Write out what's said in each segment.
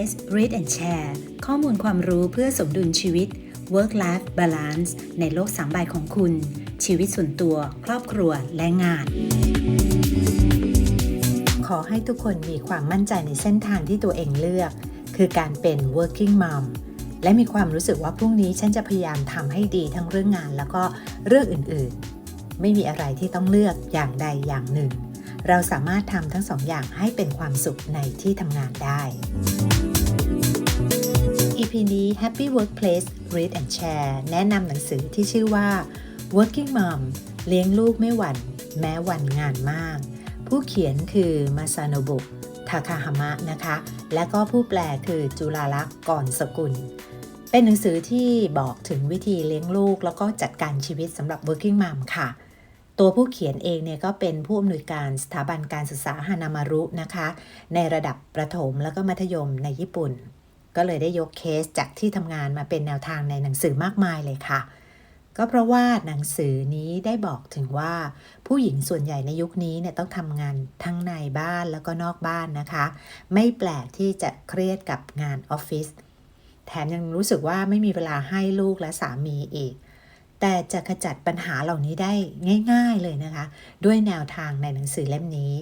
Workplace Read and Share ข้อมูลความรู้เพื่อสมดุลชีวิต Work Life Balance ในโลกสามใบของคุณ ชีวิตส่วนตัว ครอบครัวและงาน ขอให้ทุกคนมีความมั่นใจในเส้นทางที่ตัวเองเลือก คือการเป็น working mom และมีความรู้สึกว่าพรุ่งนี้ฉันจะพยายามทำให้ดีทั้งเรื่องงานแล้วก็เรื่องอื่นๆ ไม่มีอะไรที่ต้องเลือกอย่างใดอย่างหนึ่งเราสามารถทำทั้งสองอย่างให้เป็นความสุขในที่ทำงานได้ EP นี้ Happy Workplace Read and Share แนะนำหนังสือที่ชื่อว่า Working Mom เลี้ยงลูกไม่หวั่น แม้วันงานมาก ผู้เขียนคือมาซาโนบุทาคาฮามะนะคะ และก็ผู้แปลคือจุลาลักษณ์ก่อนสกุล เป็นหนังสือที่บอกถึงวิธีเลี้ยงลูก แล้วก็จัดการชีวิตสำหรับ working mom ค่ะ ตัวผู้เขียนเองเนี่ยก็เป็นผู้อำนวยการสถาบันการศึกษาฮานามารุนะคะ ในระดับประถมแล้วก็มัธยมในญี่ปุ่น ก็เลยได้ยกเคสจากที่ทำงานมาเป็นแนวทางในหนังสือมากมายเลยค่ะ ก็เพราะว่าหนังสือนี้ได้บอกถึงว่า ผู้หญิงส่วนใหญ่ในยุคนี้เนี่ยต้องทำงานทั้งในบ้านแล้วก็นอกบ้านนะคะ ไม่แปลกที่จะเครียดกับงานออฟฟิศแถมยังรู้สึกว่าไม่มีเวลาให้ลูกและสามีอีก แต่จะขจัดปัญหาเหล่านี้ได้ง่าย ๆเลยนะคะ ด้วยแนวทางในหนังสือเล่มนี้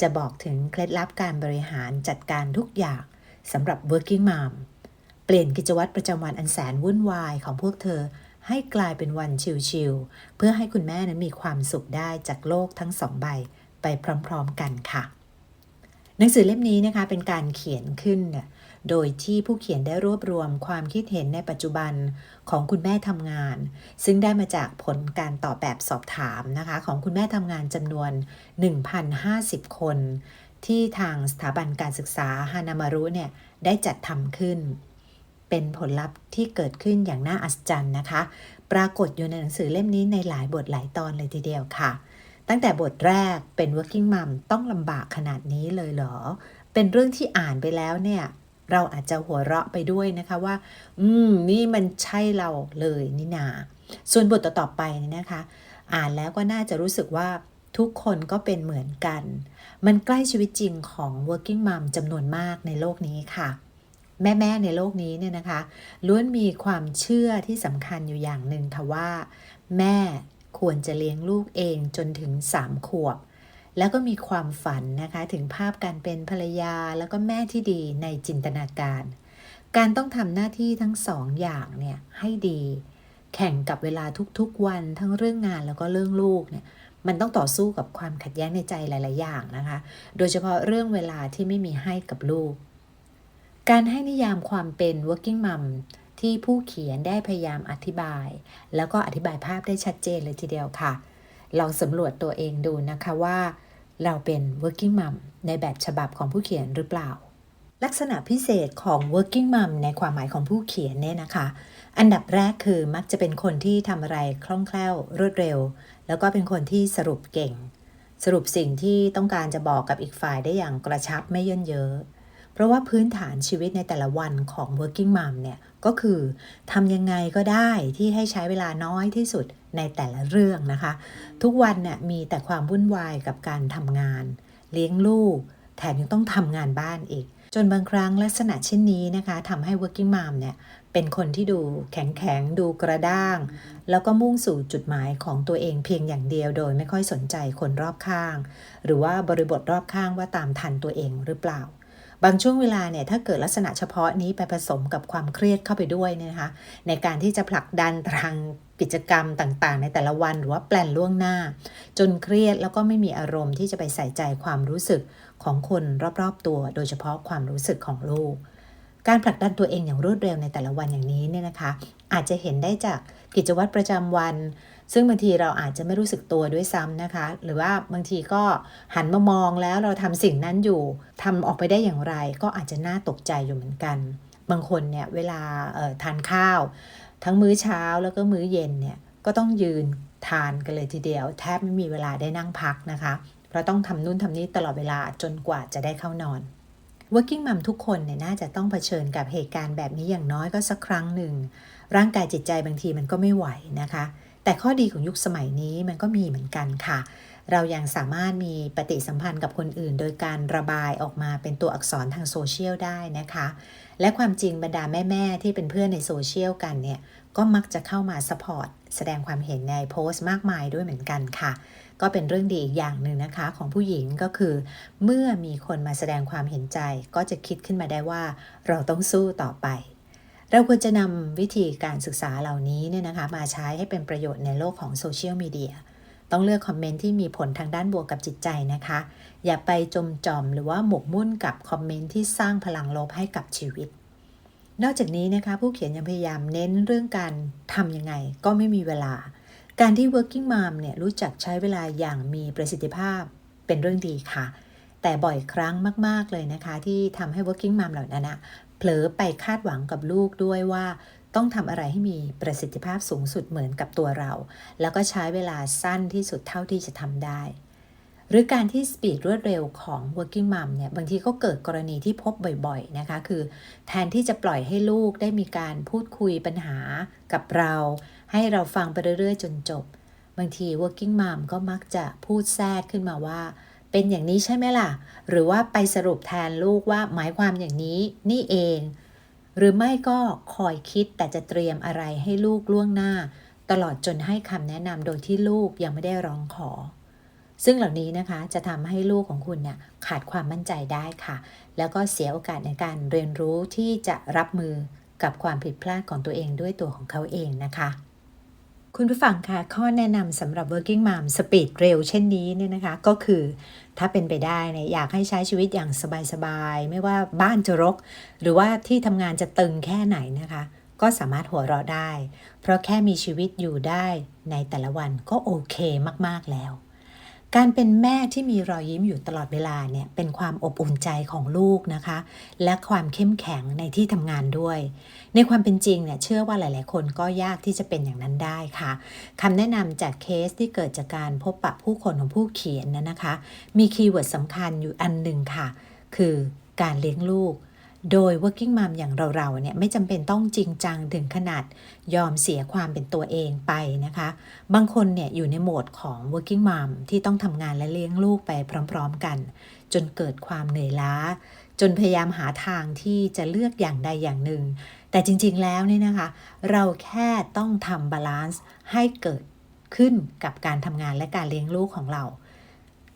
จะบอกถึงเคล็ดลับการบริหารจัดการทุกอย่าง สำหรับ working mom เปลี่ยนกิจวัตรประจำวันอันแสนวุ่นวายของพวกเธอให้กลายเป็นวันชิลๆ เพื่อให้คุณแม่นั้นมีความสุขได้จากโลกทั้งสองใบไปพร้อมๆกันค่ะ หนังสือเล่มนี้นะคะเป็นการเขียนขึ้น โดยที่ผู้เขียนได้รวบรวมความคิดเห็นในปัจจุบันของคุณแม่ทำงาน ซึ่งได้มาจากผลการตอบแบบสอบถามนะคะ ของคุณแม่ทำงานจำนวน 1,050 คน ที่ทางสถาบันการศึกษาฮานามารุเนี่ยได้จัดทำขึ้น เป็นผลลัพธ์ที่เกิดขึ้นอย่างน่าอัศจรรย์นะคะ ปรากฏอยู่ในหนังสือเล่มนี้ในหลายบทหลายตอนเลยทีเดียวค่ะ ตั้งแต่บทแรกเป็น working mom ต้องลำบากขนาดนี้เลยเหรอ เป็นเรื่องที่อ่านไปแล้วเนี่ยเราอาจจะหัวเราะไปด้วยนะคะว่า อืม นี่มันใช่เราเลยนี่นา ส่วนบทต่อๆไปนี่นะคะ อ่านแล้วก็น่าจะรู้สึกว่า ทุกคนก็เป็นเหมือนกัน มันใกล้ชีวิตจริงของ working mom จำนวนมากในโลกนี้ค่ะ แม่ๆในโลกนี้เนี่ยนะคะ ล้วนมีความเชื่อที่สำคัญอยู่อย่างหนึ่งค่ะว่า แม่ควรจะเลี้ยงลูกเองจนถึง 3 ขวบ แล้วก็มีความฝันนะคะถึงภาพการเป็นภรรยาแล้วก็แม่ที่ดีในจินตนาการ การต้องทำหน้าที่ทั้งสองอย่างเนี่ยให้ดี แข่งกับเวลาทุกๆวันทั้งเรื่องงานแล้วก็เรื่องลูกเนี่ย มันต้องต่อสู้กับความขัดแย้งในใจหลาย ๆ อย่างนะคะ โดยเฉพาะเรื่องเวลาที่ไม่มีให้กับลูก การให้นิยามความเป็น working mom ที่ผู้เขียนได้พยายามอธิบาย แล้วก็อธิบายภาพได้ชัดเจนเลยทีเดียวค่ะ ลองสำรวจตัวเองดูนะคะว่า เราเป็น working mom ในแบบฉบับของผู้เขียนหรือเปล่า ลักษณะพิเศษของ working mom ในความหมายของผู้เขียนเนี่ยนะคะ อันดับแรกคือมักจะเป็นคนที่ทำอะไรคล่องแคล่วรวดเร็ว แล้วก็เป็นคนที่สรุปเก่ง สรุปสิ่งที่ต้องการจะบอกกับอีกฝ่ายได้อย่างกระชับไม่ย่นเยอะเพราะว่าพื้นฐานชีวิตในแต่ละวันของ working mom เนี่ยก็คือทำยังไงก็ได้ที่ให้ใช้เวลาน้อยที่สุดในแต่ละเรื่องนะคะ ทุกวันเนี่ยมีแต่ความวุ่นวายกับการทำงาน เลี้ยงลูก แถมยังต้องทำงานบ้านอีก จนบางครั้งลักษณะเช่นนี้นะคะทำให้ working mom เนี่ยเป็นคนที่ดูแข็งแข็งดูกระด้าง แล้วก็มุ่งสู่จุดหมายของตัวเองเพียงอย่างเดียวโดยไม่ค่อยสนใจคนรอบข้าง หรือว่าบริบทรอบข้างว่าตามทันตัวเองหรือเปล่า บางช่วงเวลาเนี่ยถ้าเกิดลักษณะเฉพาะนี้ไปผสมกับความเครียดเข้าไปด้วยเนี่ยนะคะ ในการที่จะผลักดันตารางกิจกรรมต่างๆ ในแต่ละวันหรือว่าแปลนล่วงหน้า จนเครียดแล้วก็ไม่มีอารมณ์ที่จะไปใส่ใจความรู้สึก ของคนรอบๆตัว โดยเฉพาะความรู้สึกของลูก การผลักดันตัวเองอย่างรวดเร็วในแต่ละวันอย่างนี้เนี่ยนะคะ อาจจะเห็นได้จากกิจวัตรประจำวัน ซึ่งบางทีเราอาจจะไม่รู้สึกตัวด้วยซ้ำนะคะ หรือว่าบางทีก็หันมามองแล้วเราทำสิ่งนั้นอยู่ทำออกไปได้อย่างไร ก็อาจจะน่าตกใจอยู่เหมือนกัน บางคนเนี่ยเวลาทานข้าว ทั้งมื้อเช้าแล้วก็มื้อเย็นเนี่ยก็ต้องยืนทานกันเลยทีเดียว แทบไม่มีเวลาได้นั่งพักนะคะ เพราะต้องทำนู่นทำนี้ตลอดเวลาจนกว่าจะได้เข้านอน working mom ทุกคนเนี่ยน่าจะต้องเผชิญกับเหตุการณ์แบบนี้อย่างน้อยก็สักครั้งหนึ่ง ร่างกายจิตใจบางทีมันก็ไม่ไหวนะคะ แต่ข้อดีของยุคสมัยนี้มันก็มีเหมือนกันค่ะ เรายังสามารถมีปฏิสัมพันธ์กับคนอื่น โดยการระบายออกมาเป็นตัวอักษรทางโซเชียลได้นะคะ และความจริงบรรดาแม่ๆที่เป็นเพื่อนในโซเชียลกันเนี่ยก็มักจะเข้ามาสปอร์ตแสดงความเห็นในโพสต์มากมายด้วยเหมือนกันค่ะ ก็เป็นเรื่องดีอีกอย่างหนึ่งนะคะ ของผู้หญิงก็คือ เมื่อมีคนมาแสดงความเห็นใจ ก็จะคิดขึ้นมาได้ว่า เราต้องสู้ต่อไป เราควรจะนำวิธีการศึกษาเหล่านี้เนี่ยนะคะ มาใช้ให้เป็นประโยชน์ในโลกของโซเชียลมีเดียต้องเลือกคอมเมนต์ที่มีผลทางด้านบวกกับจิตใจนะคะ อย่าไปจมจอมหรือว่าหมกมุ่นกับคอมเมนต์ที่สร้างพลังลบให้กับชีวิต นอกจากนี้นะคะ ผู้เขียนยังพยายามเน้นเรื่องการทำยังไง ก็ไม่มีเวลา การที่ working mom เนี่ยรู้จักใช้เวลาอย่างมีประสิทธิภาพเป็นเรื่องดีค่ะ แต่บ่อยครั้งมาก ๆ เลยนะคะ ที่ทำให้ working mom เหล่านั้นนะเผลอไปคาดหวังกับลูกด้วยว่าต้องทำอะไรให้มีประสิทธิภาพสูงสุดเหมือนกับตัวเรา แล้วก็ใช้เวลาสั้นที่สุดเท่าที่จะทำได้ หรือการที่สปีดรวดเร็วของ working mom เนี่ยบางทีก็เกิดกรณีที่พบบ่อยๆนะคะ คือแทนที่จะปล่อยให้ลูกได้มีการพูดคุยปัญหากับเรา ให้เราฟังไปเรื่อยๆ จนจบ บางที working mom ก็มักจะพูดแทรกขึ้นมาว่า เป็นอย่างนี้ใช่ไหมล่ะ หรือว่าไปสรุปแทนลูกว่าหมายความอย่างนี้นี่เอง หรือไม่ก็คอยคิดแต่จะเตรียมอะไรให้ลูกล่วงหน้า ตลอดจนให้คำแนะนำโดยที่ลูกยังไม่ได้ร้องขอซึ่งเหล่านี้นะคะจะทำให้ลูกของคุณเนี่ยขาดความมั่นใจได้ค่ะ แล้วก็เสียโอกาสในการเรียนรู้ที่จะรับมือกับความผิดพลาดของตัวเองด้วยตัวของเขาเองนะคะ คุณผู้ฟังคะข้อแนะนำสำหรับ working mom สปีดเร็วเช่นนี้เนี่ยนะคะ ก็คือถ้าเป็นไปได้เนี่ยอยากให้ใช้ชีวิตอย่างสบายๆ ไม่ว่าบ้านจะรก หรือว่าที่ทำงานจะตึงแค่ไหนนะคะ ก็สามารถหัวเราะได้ เพราะแค่มีชีวิตอยู่ได้ในแต่ละวันก็โอเคมากๆแล้ว การเป็นแม่ที่มีรอยยิ้มอยู่ตลอดเวลาเนี่ยเป็นความอบอุ่นใจของลูกนะคะ และความเข้มแข็งในที่ทำงานด้วย ในความเป็นจริงเนี่ยเชื่อว่าหลาย ๆ คนก็ยากที่จะเป็นอย่างนั้นได้ค่ะคำแนะนำจากเคสที่เกิดจากการพบปะผู้คนของผู้เขียนนะนะคะ มีคีย์เวิร์ดสำคัญอยู่อันหนึ่งค่ะ คือการเลี้ยงลูก โดย working mom อย่างเราๆเนี่ยไม่จำเป็นต้องจริงจังถึงขนาดยอมเสียความเป็นตัวเองไปนะคะ บางคนเนี่ยอยู่ในโหมดของ working mom ที่ต้องทำงานและเลี้ยงลูกไปพร้อมๆกัน จนเกิดความเหนื่อยล้า จนพยายามหาทางที่จะเลือกอย่างใดอย่างหนึ่ง แต่จริงๆแล้วนี่นะคะ เราแค่ต้องทำบาลานซ์ให้เกิดขึ้นกับการทำงานและการเลี้ยงลูกของเรา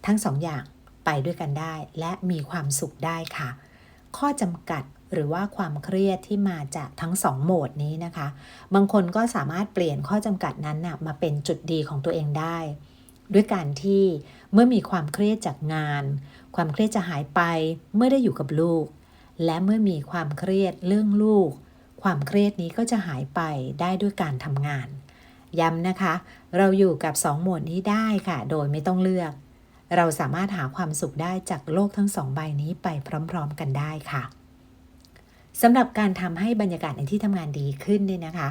ทั้งสองอย่างไปด้วยกันได้ และมีความสุขได้ค่ะ ข้อจำกัดหรือว่าความเครียดที่มาจากทั้งสองโหมดนี้นะคะ บางคนก็สามารถเปลี่ยนข้อจำกัดนั้นนะมาเป็นจุดดีของตัวเองได้ ด้วยการที่เมื่อมีความเครียดจากงาน ความเครียดจะหายไปเมื่อได้อยู่กับลูก และเมื่อมีความเครียดเรื่องลูก ความเครียดนี้ก็จะหายไปได้ด้วยการทำงาน ย้ำนะคะ เราอยู่กับสองโหมดนี้ได้ค่ะ โดยไม่ต้องเลือก เราสามารถหาความสุขได้จากโลกทั้งสองใบนี้ไปพร้อมๆกันได้ค่ะสำหรับการทำให้บรรยากาศในที่ทำงานดีขึ้นเนี่ยนะคะ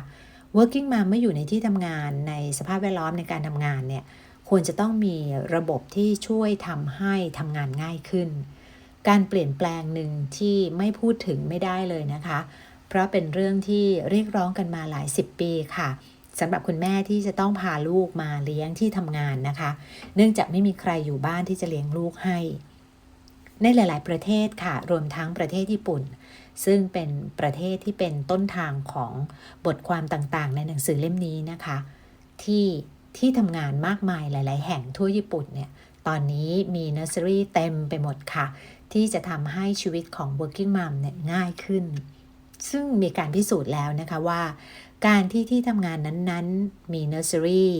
working mom เมื่ออยู่ในที่ทำงานในสภาพแวดล้อมในการทำงานเนี่ยควรจะต้องมีระบบที่ช่วยทำให้ทำงานง่ายขึ้น การเปลี่ยนแปลงหนึ่งที่ไม่พูดถึงไม่ได้เลยนะคะ เพราะเป็นเรื่องที่เรียกร้องกันมาหลายสิบปีค่ะ สำหรับคุณแม่ที่จะต้องพาลูกมาเลี้ยงที่ทำงานนะคะ เนื่องจากไม่มีใครอยู่บ้านที่จะเลี้ยงลูกให้ ในหลาย ๆ ประเทศค่ะ รวมทั้งประเทศญี่ปุ่น ซึ่งเป็นประเทศที่เป็นต้นทางของบทความต่าง ๆ ในหนังสือเล่มนี้นะคะ ที่ที่ทำงานมากมายหลาย ๆ แห่งทั่วญี่ปุ่นเนี่ย ตอนนี้มีเนอร์เซอรี่เต็มไปหมดค่ะ ที่จะทำให้ชีวิตของ working mom เนี่ยง่ายขึ้น ซึ่งมีการพิสูจน์แล้วนะคะว่า การที่ที่ทำงานนั้นๆ มีเนอร์เซอรี่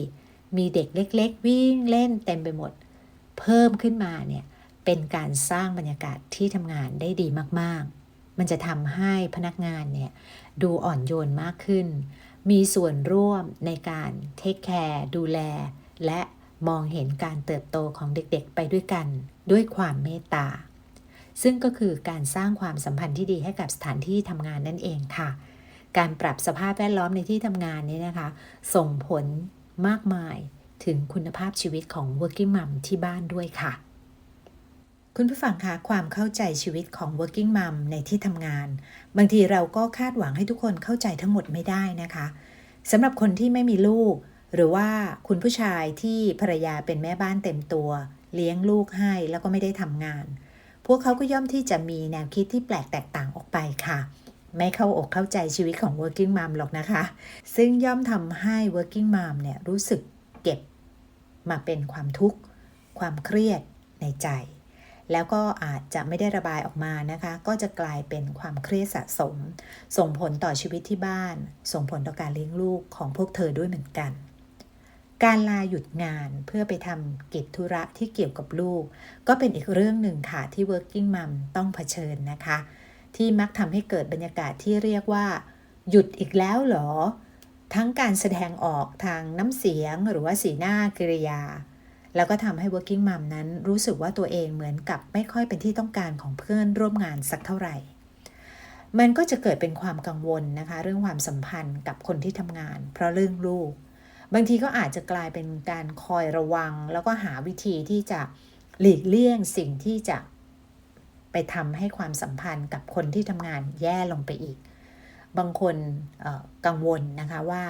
มีเด็กเล็ก ๆ วิ่งเล่นเต็มไปหมด เพิ่มขึ้นมาเนี่ยเป็นการสร้างบรรยากาศที่ทำงานได้ดีมากๆ มันจะทำให้พนักงานเนี่ยดูอ่อนโยนมากขึ้น มีส่วนร่วมในการเทคแคร์ดูแล และมองเห็นการเติบโตของเด็กๆไปด้วยกัน ด้วยความเมตตา ซึ่งก็คือการสร้างความสัมพันธ์ที่ดีให้กับสถานที่ทำงานนั่นเองค่ะ การปรับสภาพแวดล้อมในที่ทำงานนี้นะคะ ส่งผลมากมายถึงคุณภาพชีวิตของ working mom ที่บ้านด้วยค่ะ คุณผู้ฟังคะความเข้าใจชีวิตของ working mom ในที่ทำงาน บางทีเราก็คาดหวังให้ทุกคนเข้าใจทั้งหมดไม่ได้นะคะสำหรับคนที่ไม่มีลูก หรือว่าคุณผู้ชายที่ภรรยาเป็นแม่บ้านเต็มตัว เลี้ยงลูกให้แล้วก็ไม่ได้ทำงาน พวกเขาก็ย่อมที่จะมีแนวคิดที่แปลกแตกต่างออกไปค่ะ ไม่เข้าอกเข้าใจชีวิตของ working mom หรอกนะคะ ซึ่งย่อมทำให้ working mom เนี่ยรู้สึกเก็บมาเป็นความทุกข์ ความเครียดในใจ แล้วก็อาจจะไม่ได้ระบายออกมานะคะ ก็จะกลายเป็นความเครียดสะสม ส่งผลต่อชีวิตที่บ้าน ส่งผลต่อการเลี้ยงลูกของพวกเธอด้วยเหมือนกันการลาหยุดงานเพื่อไปทำกิจธุระที่เกี่ยวกับลูก ก็เป็นอีกเรื่องหนึ่งค่ะที่ working mom ต้องเผชิญนะคะ ที่มักทำให้เกิดบรรยากาศที่เรียกว่า หยุดอีกแล้วเหรอ ทั้งการแสดงออกทางน้ำเสียงหรือว่าสีหน้ากริยา แล้วก็ทำให้ working mom นั้นรู้สึกว่าตัวเองเหมือนกับไม่ค่อยเป็นที่ต้องการของเพื่อนร่วมงานสักเท่าไหร่ มันก็จะเกิดเป็นความกังวลนะคะ เรื่องความสัมพันธ์กับคนที่ทำงาน เพราะเรื่องลูก บางทีก็อาจจะกลายเป็นการคอยระวัง แล้วก็หาวิธีที่จะหลีกเลี่ยงสิ่งที่จะ ไปทำให้ความสัมพันธ์กับคนที่ทำงานแย่ลงไปอีก บางคนกังวลนะคะว่า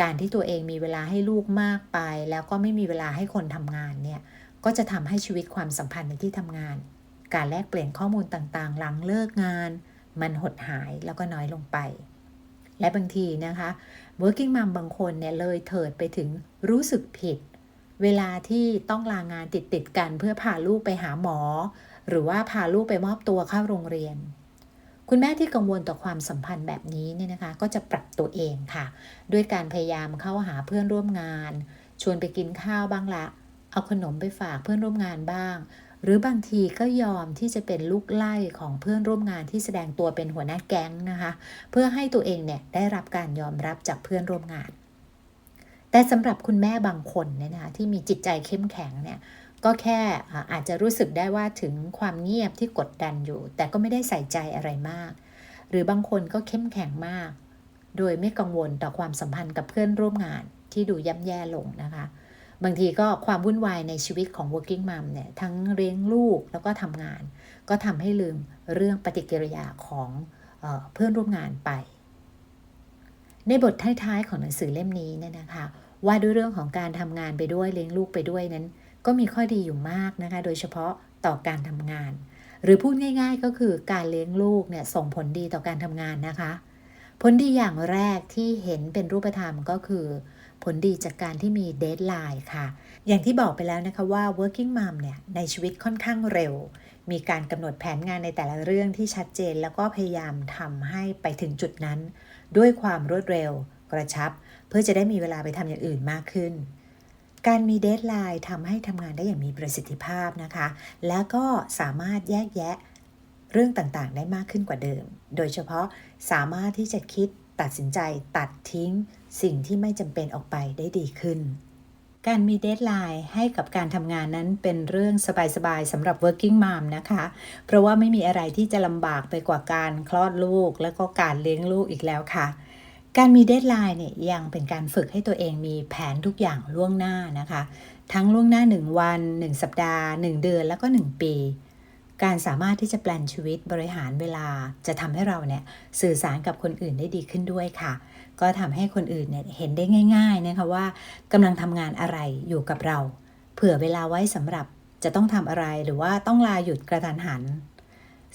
การที่ตัวเองมีเวลาให้ลูกมากไป แล้วก็ไม่มีเวลาให้คนทำงานเนี่ยก็จะทำให้ชีวิตความสัมพันธ์ในที่ทำงาน การแลกเปลี่ยนข้อมูลต่างๆ หลังเลิกงาน มันหดหายแล้วก็น้อยลงไป และบางทีนะคะ working mom บางคนเนี่ยเลยเถิดไปถึงรู้สึกผิด เวลาที่ต้องลางานติดติดๆกันเพื่อพาลูกไปหาหมอ หรือว่าพาลูกไปมอบตัวเข้าโรงเรียน คุณแม่ที่กังวลต่อความสัมพันธ์แบบนี้เนี่ยนะคะ ก็จะปรับตัวเองค่ะ ด้วยการพยายามเข้าหาเพื่อนร่วมงาน ชวนไปกินข้าวบ้างละ เอาขนมไปฝากเพื่อนร่วมงานบ้าง หรือบางทีก็ยอมที่จะเป็นลูกไล่ของเพื่อนร่วมงานที่แสดงตัวเป็นหัวหน้าแก๊งนะคะ เพื่อให้ตัวเองเนี่ยได้รับการยอมรับจากเพื่อนร่วมงานแต่สำหรับคุณแม่บางคนเนี่ยนะคะที่มีจิตใจเข้มแข็งเนี่ย ก็แค่อาจจะรู้สึกได้ว่าถึงความเงียบที่กดดันอยู่ แต่ก็ไม่ได้ใส่ใจอะไรมาก หรือบางคนก็เข้มแข็งมาก โดยไม่กังวลต่อความสัมพันธ์กับเพื่อนร่วมงานที่ดูย่ำแย่ลงนะคะ บางทีก็ความวุ่นวายในชีวิตของ working mom เนี่ยทั้งเลี้ยงลูกแล้วก็ทำงาน ก็ทำให้ลืมเรื่องปฏิกิริยาของเออเพื่อนร่วมงานไป ในบทท้ายๆของหนังสือเล่มนี้เนี่ยนะคะ ว่าด้วยเรื่องของการทำงานไปด้วยเลี้ยงลูกไปด้วยนั้น ก็มีข้อดีอยู่มากนะคะ โดยเฉพาะต่อการทำงาน หรือพูดง่าย ๆ ก็คือการเลี้ยงลูกเนี่ยส่งผลดีต่อการทำงานนะคะ ผลดีอย่างแรกที่เห็นเป็นรูปธรรมก็คือ ผลดีจากการที่มีเดทไลน์ค่ะ อย่างที่บอกไปแล้วนะคะว่า working mom เนี่ยในชีวิตค่อนข้างเร็ว มีการกำหนดแผนงานในแต่ละเรื่องที่ชัดเจน แล้วก็พยายามทำให้ไปถึงจุดนั้น ด้วยความรวดเร็วกระชับ เพื่อจะได้มีเวลาไปทำอย่างอื่นมากขึ้น การมีเดทไลน์ทำให้ทำงานได้อย่างมีประสิทธิภาพนะคะ แล้วก็สามารถแยกแยะเรื่องต่างๆ ได้มากขึ้นกว่าเดิม โดยเฉพาะสามารถที่จะคิดตัดสินใจตัดทิ้ง สิ่งที่ไม่จำเป็นออกไปได้ดีขึ้น การมีเดทไลน์ให้กับการทำงานนั้นเป็นเรื่องสบายๆสำหรับ working mom นะคะ เพราะว่าไม่มีอะไรที่จะลำบากไปกว่าการคลอดลูก และก็การเลี้ยงลูกอีกแล้วค่ะ การมีเดทไลน์เนี่ยยังเป็นการฝึกให้ตัวเองมีแผนทุกอย่างล่วงหน้านะคะ ทั้งล่วงหน้า 1 วัน 1 สัปดาห์ 1 เดือนแล้วก็ 1 ปี การสามารถที่จะแปลนชีวิตบริหารเวลาจะทำให้เราเนี่ยสื่อสารกับคนอื่นได้ดีขึ้นด้วยค่ะ ก็ทำให้คนอื่นเนี่ยเห็นได้ง่ายๆนะคะว่ากำลังทำงานอะไรอยู่กับเรา เผื่อเวลาไว้สำหรับจะต้องทำอะไรหรือว่าต้องลาหยุดกระทันหัน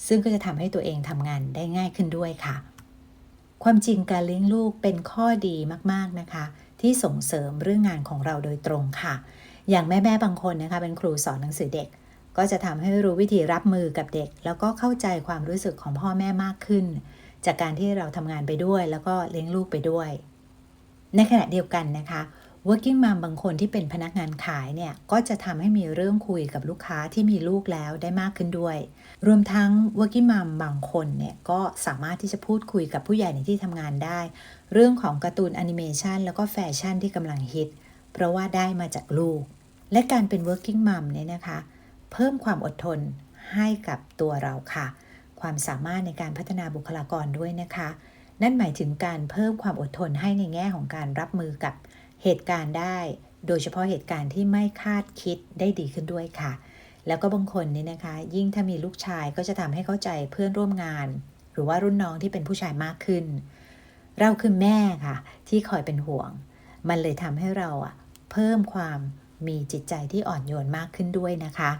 ซึ่งก็จะทำให้ตัวเองทำงานได้ง่ายขึ้นด้วยค่ะ ความจริงการเลี้ยงลูกเป็นข้อดีมากๆนะคะ ที่ส่งเสริมเรื่องงานของเราโดยตรงค่ะ อย่างแม่ๆบางคนนะคะ เป็นครูสอนหนังสือเด็ก ก็จะทำให้รู้วิธีรับมือกับเด็ก แล้วก็เข้าใจความรู้สึกของพ่อแม่มากขึ้น จากการที่เราทำงานไปด้วย แล้วก็เลี้ยงลูกไปด้วย ในขณะเดียวกันนะคะ working mom บางคนที่เป็นพนักงานขายเนี่ย ก็จะทำให้มีเรื่องคุยกับลูกค้าที่มีลูกแล้วได้มากขึ้นด้วย รวมทั้ง working mom บางคนเนี่ย ก็สามารถที่จะพูดคุยกับผู้ใหญ่ในที่ทำงานได้ เรื่องของการ์ตูนแอนิเมชันแล้วก็แฟชั่นที่กำลังฮิต เพราะว่าได้มาจากลูก และการเป็น working mom เนี่ยนะคะ เพิ่มความอดทนให้กับตัวเราค่ะ ความสามารถในการพัฒนาบุคลากรด้วยนะคะ นั่นหมายถึงการเพิ่มความอดทนให้ในแง่ของการรับมือกับ เหตุการณ์ได้ โดยเฉพาะเหตุการณ์ที่ไม่คาดคิดได้ดีขึ้นด้วยค่ะ แล้วก็บางคนนี่นะคะ ยิ่งถ้ามีลูกชายก็จะทำให้เข้าใจเพื่อนร่วมงาน หรือว่ารุ่นน้องที่เป็นผู้ชายมากขึ้น เราคือแม่ค่ะ ที่คอยเป็นห่วง มันเลยทำให้เราอะเพิ่มความมีจิตใจที่อ่อนโยนมากขึ้นด้วยนะคะ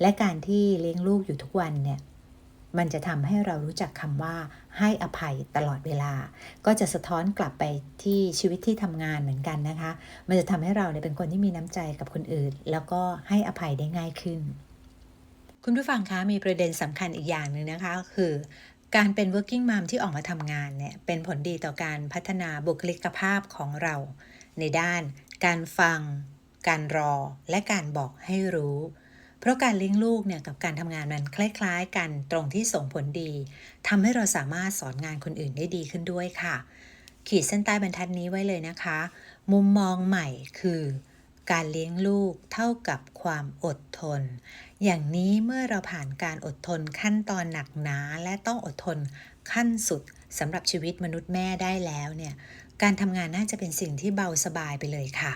และการที่เลี้ยงลูกอยู่ทุกวันเนี่ย มันจะทำให้เรารู้จักคำว่าให้อภัยตลอดเวลา ก็จะสะท้อนกลับไปที่ชีวิตที่ทำงานเหมือนกันนะคะ มันจะทำให้เราเนี่ยเป็นคนที่มีน้ำใจกับคนอื่น แล้วก็ให้อภัยได้ง่ายขึ้น คุณผู้ฟังคะมีประเด็นสำคัญอีกอย่างหนึ่งนะคะ คือการเป็น working mom ที่ออกมาทำงานเนี่ยเป็นผลดีต่อการพัฒนาบุคลิกภาพของเรา ในด้าน การฟัง การรอ และการบอกให้รู้ เพราะการเลี้ยงลูกเนี่ยกับการทำงานมันคล้ายๆ กันตรงที่ส่งผลดีทำให้เราสามารถสอนงานคนอื่นได้ดีขึ้นด้วยค่ะ ขีดเส้นใต้บรรทัดนี้ไว้เลยนะคะ มุมมองใหม่คือ การเลี้ยงลูกเท่ากับความอดทน อย่างนี้เมื่อเราผ่านการอดทนขั้นตอนหนักหนาและต้องอดทนขั้นสุดสำหรับชีวิตมนุษย์แม่ได้แล้วเนี่ยการทำงานน่าจะเป็นสิ่งที่เบาสบายไปเลยค่ะ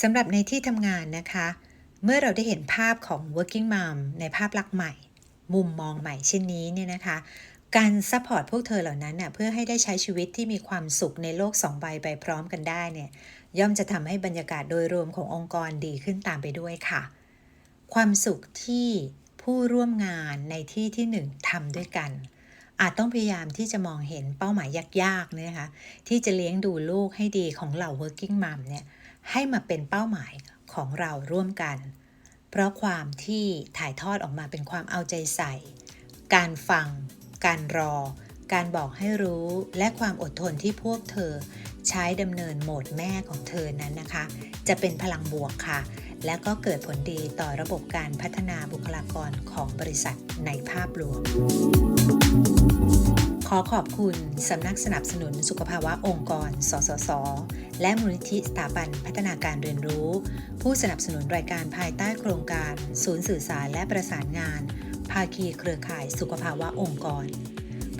สำหรับในที่ทำงานนะคะ เมื่อเราได้เห็นภาพของ working mom ในภาพลักษณ์ใหม่ มุมมองใหม่เช่นนี้เนี่ยนะคะ การซัพพอร์ตพวกเธอเหล่านั้นน่ะเพื่อให้ได้ใช้ชีวิตที่มีความสุขในโลกสองใบไปพร้อมกันได้เนี่ย ย่อมจะทำให้บรรยากาศโดยรวมขององค์กรดีขึ้นตามไปด้วยค่ะ ความสุขที่ผู้ร่วมงานในที่ที่หนึ่งทำด้วยกัน อาจต้องพยายามที่จะมองเห็นเป้าหมายยากๆเนี่ยนะคะที่จะเลี้ยงดูลูกให้ดีของเหล่า working mom เนี่ยให้มาเป็นเป้าหมาย ของเราร่วมกัน เพราะความที่ถ่ายทอดออกมาเป็นความเอาใจใส่ การฟัง การรอ การบอกให้รู้ และความอดทนที่พวกเธอ ใช้ดำเนินโหมดแม่ของเธอนั้นนะคะ จะเป็นพลังบวกค่ะ และก็เกิดผลดีต่อระบบการพัฒนาบุคลากรของบริษัทในภาพรวม ขอขอบคุณสำนักสนับสนุนสุขภาวะองค์กร สสส และมูลนิธิสถาบันพัฒนาการเรียนรู้ ผู้สนับสนุนรายการภายใต้โครงการ ศูนย์สื่อสารและประสานงาน ภาคีเครือข่ายสุขภาวะองค์กร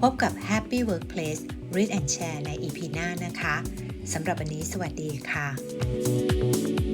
พบกับ Happy Workplace Read and Share ใน EP หน้านะคะ สำหรับวันนี้สวัสดีค่ะ